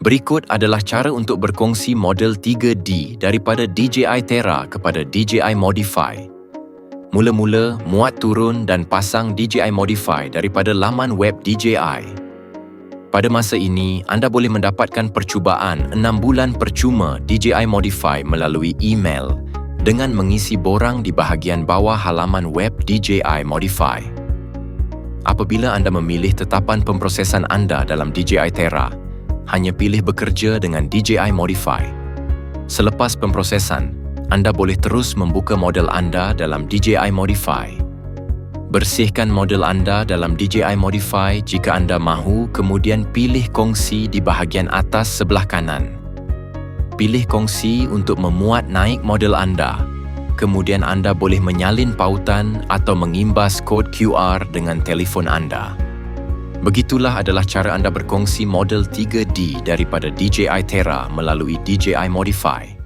Berikut adalah cara untuk berkongsi model 3D daripada DJI Terra kepada DJI Modify. Mula-mula, muat turun dan pasang DJI Modify daripada laman web DJI. Pada masa ini, anda boleh mendapatkan percubaan 6 bulan percuma DJI Modify melalui email dengan mengisi borang di bahagian bawah halaman web DJI Modify. Apabila anda memilih tetapan pemprosesan anda dalam DJI Terra, hanya pilih bekerja dengan DJI Modify. Selepas pemprosesan, anda boleh terus membuka model anda dalam DJI Modify. Bersihkan model anda dalam DJI Modify jika anda mahu kemudian pilih kongsi di bahagian atas sebelah kanan. Pilih kongsi untuk memuat naik model anda. Kemudian anda boleh menyalin pautan atau mengimbas kod QR dengan telefon anda. Begitulah adalah cara anda berkongsi model 3D daripada DJI Terra melalui DJI Modify.